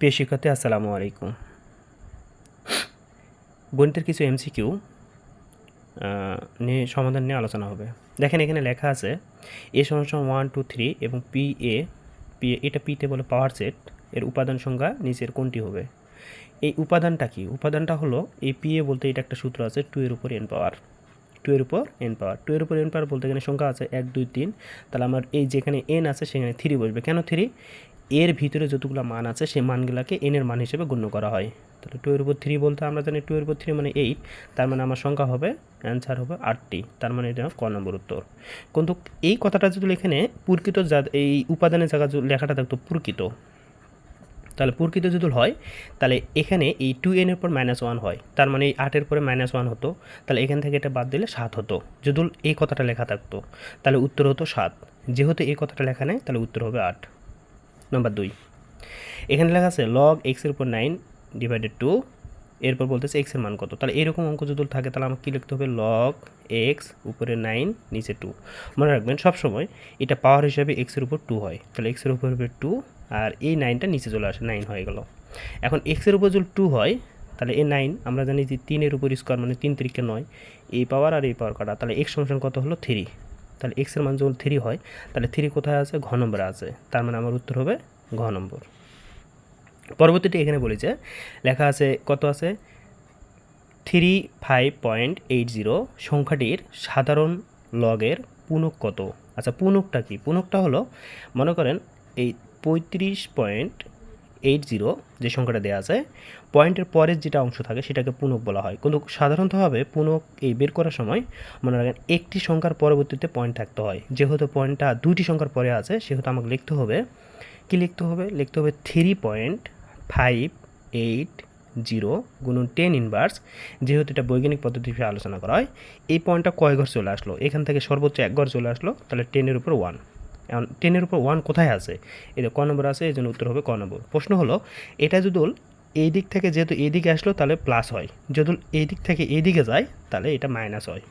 প্রিয় শিক্ষার্থী, আসসালামু আলাইকুম। গণিতের কিছু এমসিকিউ নিয়ে সমাধান নিয়ে আলোচনা হবে। দেখেন এখানে লেখা আছে, এ সমান ওয়ান টু থ্রি এবং পি এ পি এটা পিতে বলে পাওয়ার সেট এর উপাদান সংখ্যা নিচের কোনটি হবে? এই উপাদানটা কি? উপাদানটা হলো এই পি এ বলতে এটা একটা সূত্র আছে টু এর উপর এন পাওয়ার টু এর উপর এন পাওয়ার টু এর উপর এন পাওয়ার বলতে এখানে সংখ্যা আছে এক, দুই, তিন। তাহলে আমার এই যেখানে এন আছে, সেখানে থ্রি বসবে। কেন থ্রি এর ভিতরে যতগুলো মান আছে, সেই মানগুলোকে এনের মান হিসেবে গণ্য করা হয়। তাহলে টু এর উপর থ্রি বলতে আমরা জানি টু এর উপর থ্রি মানে এইট তার মানে আমার সংখ্যা হবে অ্যান্সার হবে আটটি, তার মানে এটা ক নম্বর উত্তর। কিন্তু এই কথাটা যদি এখানে পুরকিত যা এই উপাদানের জায়গা লেখাটা থাকতো পুরকিত। তাহলে পুরকিত যদি হয়, তাহলে এখানে এই টু এন এর পর মাইনাস ওয়ান হয়, তার মানে এই আটের পরে মাইনাস ওয়ান হতো, তাহলে এখান থেকে এটা বাদ দিলে সাত হতো। যদি এই কথাটা লেখা থাকতো, তাহলে উত্তর হতো সাত। যেহেতু এই কথাটা লেখা নেই, তাহলে উত্তর হবে আট। নাম্বার দুই। এখানে লেখা আছে লগ এক্সের উপর নাইন ডিভাইডেড টু এরপর বলতেছে এক্সের মান কত? তাহলে এরকম অঙ্ক যদি থাকে, তাহলে আমাকে কী লিখতে হবে? লগ এক্স উপরে নাইন নিচে টু মনে রাখবেন সবসময় এটা পাওয়ার হিসাবে এক্সের উপর টু হয়। তাহলে এক্সের উপর হবে টু আর এই নাইনটা নিচে চলে আসে নাইন হয়ে গেল। এখন এক্সের উপর যদি টু হয়, তাহলে এই নাইন আমরা জানি যে তিনের উপর স্কোয়ার মানে তিন তিরিকে নয়, এই পাওয়ার আর এই পাওয়ার কাটা। তাহলে এক্স সমান কত হলো? থ্রি তাহলে এক্সের মান যখন থ্রি হয়, তাহলে থ্রি কোথায় আছে? ঘ নম্বরে আছে। তার মানে আমার উত্তর হবে ঘ নম্বর। পরবর্তীতে এখানে বলেছে লেখা আছে কত আছে? Three five point eight zero সংখ্যাটির সাধারণ লগের পুনক কত? আচ্ছা পুনকটা কি? পুনকটা হলো, মনে করেন এই পঁয়ত্রিশ পয়েন্ট এইট জিরো যে সংখ্যাটা দেওয়া আছে পয়েন্টের পরের যেটা অংশ থাকে সেটাকে পুনক বলা হয় কিন্তু সাধারণতভাবে পুনক এই বের করার সময় মনে রাখেন একটি সংখ্যার পরবর্তীতে পয়েন্ট থাকতে হয় যেহেতু পয়েন্টটা দুইটি সংখ্যার পরে আছে সেহেতু আমাকে লিখতে হবে কি লিখতে হবে লিখতে হবে three point five eight zero গুণন টেন ইনভার্স যেহেতু এটা বৈজ্ঞানিক পদ্ধতি হিসেবে আলোচনা করা হয় এই পয়েন্টটা কয় ঘর চলে আসলো এখান থেকে সর্বোচ্চ এক ঘর চলে আসলো তাহলে টেনের উপর ওয়ান টেনের উপর ওয়ান কোথায় আছে? এটা ক নম্বর আছে, এই জন্য উত্তর হবে ক নম্বর। প্রশ্ন হলো, এটা যদি এই দিক থেকে যেহেতু এই দিকে আসলো, তাহলে প্লাস হয়। যদি এই দিক থেকে এই দিকে যায়, তাহলে এটা মাইনাস হয়।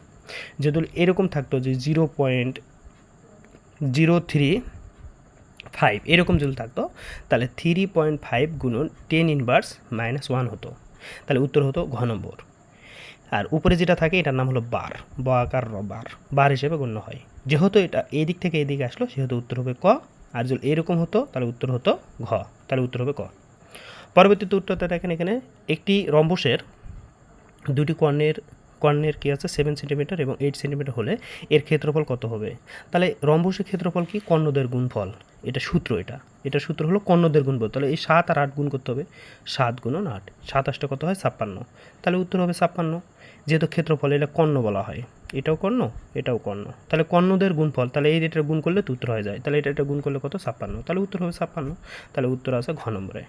যদি এরকম থাকতো যে zero point zero three five এরকম যদি থাকতো, তাহলে থ্রি পয়েন্ট ফাইভ গুণন টেন ইনভার্স মাইনাস ওয়ান হতো। তাহলে উত্তর হতো ঘ নম্বর। আর উপরে যেটা থাকে এটার নাম হলো বার, ব আকার র বার। বার হিসেবে গণ্য হয়। যেহেতু এটা এই দিক থেকে এদিকে আসলো, সেহেতু উত্তর হবে ক। আর যদি এরকম হতো, তাহলে উত্তর হতো ঘ, তাহলে উত্তর হবে ক। পরবর্তীতে উত্তরটা দেখেন এখানে, একটি রম্বসের দুটি কর্ণের কর্ণের কী আছে? সেভেন সেন্টিমিটার এবং এইট সেন্টিমিটার হলে এর ক্ষেত্রফল কত হবে? তাহলে রম্বসের ক্ষেত্রফল কি? কর্ণদের গুণফল। এটা সূত্র এটা। এটা সূত্র হলো কর্ণদের গুণফল। তাহলে এই সাত আর আট গুণ করতে হবে। সাত গুণন আট। সাতাশটা কত হয়? ছাপ্পান্ন। তাহলে উত্তর হবে ছাপ্পান্ন। যেহেতু ক্ষেত্রফল, এটা কর্ণ বলা হয়। এটাও কর্ণ এটাও কর্ণ। তাহলে কর্ণদের গুণফল, তাহলে এই এটা গুণ করলে উত্তর হয়ে যায়। তাহলে এটা একটা গুণ করলে কত? ছাপ্পান্ন। তাহলে উত্তর হবে ছাপ্পান্ন। তাহলে উত্তর আসে ঘ নম্বরে।